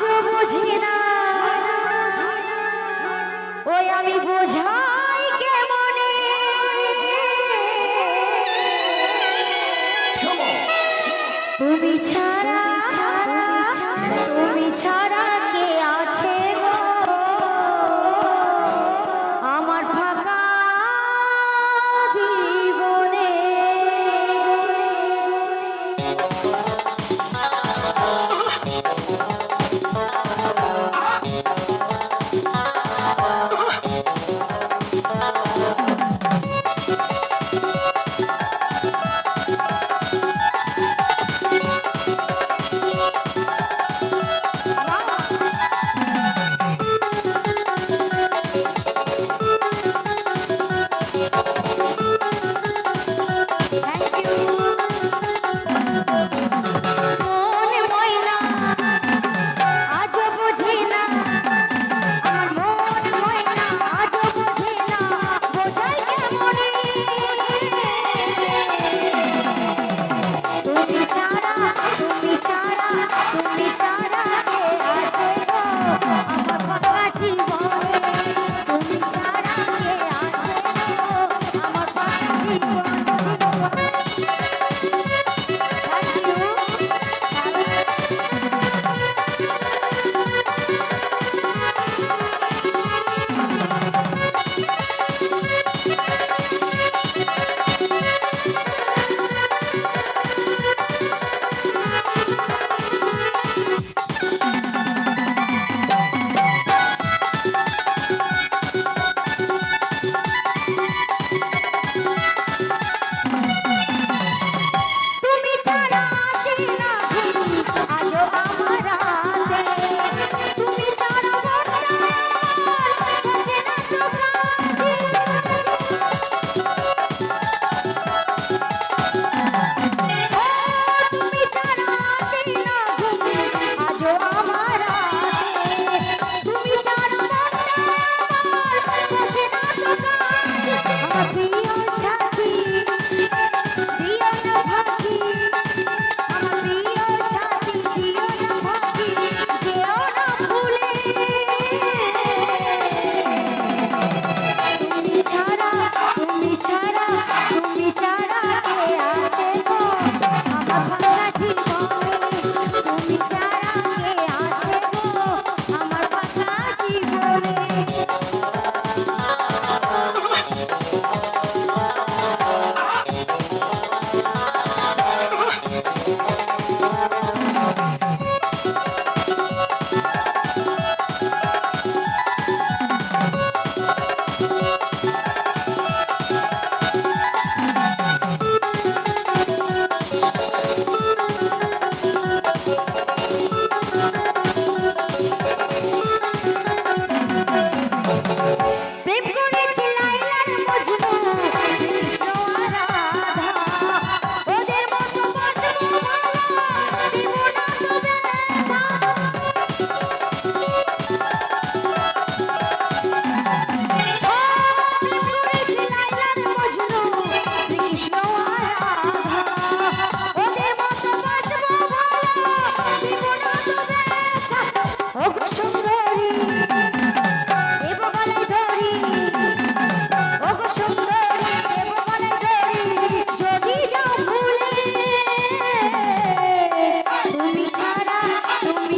আজও বুঝি না ওই আমি বোঝাই কে মনে তুমি ছাড়া তুমি ছাড়া Ciao, ciao.